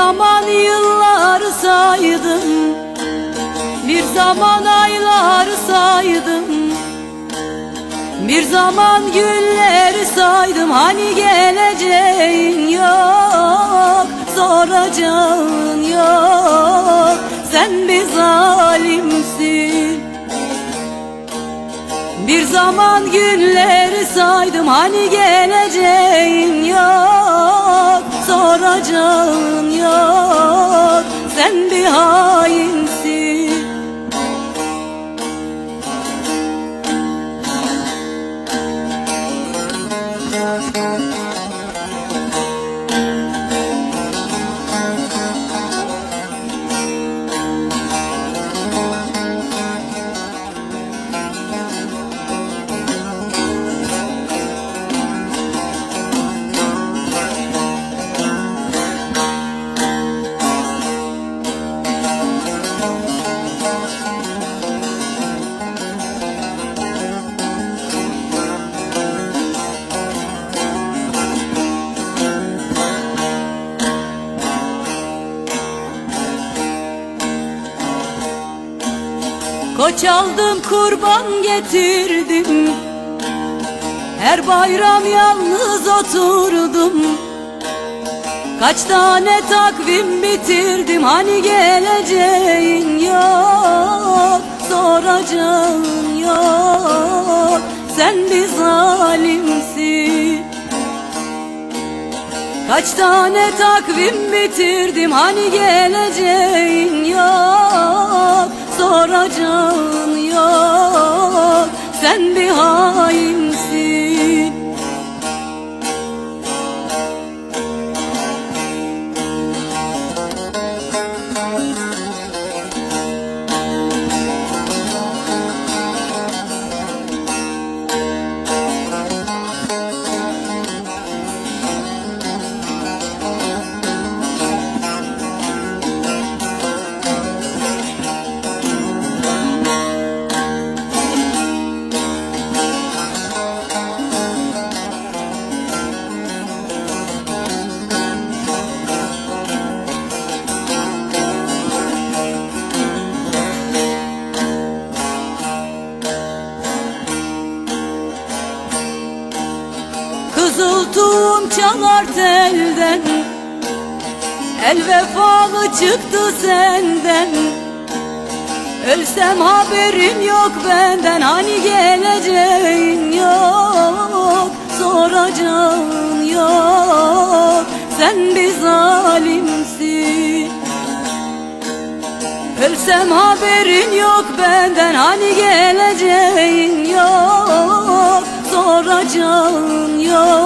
Zaman yılları saydım. Bir zaman ayları saydım. Bir zaman günleri saydım. Hani geleceğin yok Soracağın yok. Sen bir zalimsin. Bir zaman günleri saydım. Hani geleceğin yok Soracağın yok Koç aldım kurban getirdim. Her bayram yalnız oturdum. Kaç tane takvim bitirdim Hani geleceğin yok Soracağın yok. Sen bir zalimsin. Kaç tane takvim bitirdim Hani geleceğin yok Soracağın Sen bir hainsin Kızıl tuğum çalar telden. El vefalı çıktı senden. Ölsem haberim yok benden. Hani geleceğin yok Soracağın yok. Sen bir zalimsin. Ölsem haberin yok benden. Hani geleceğin yok Soracağın yok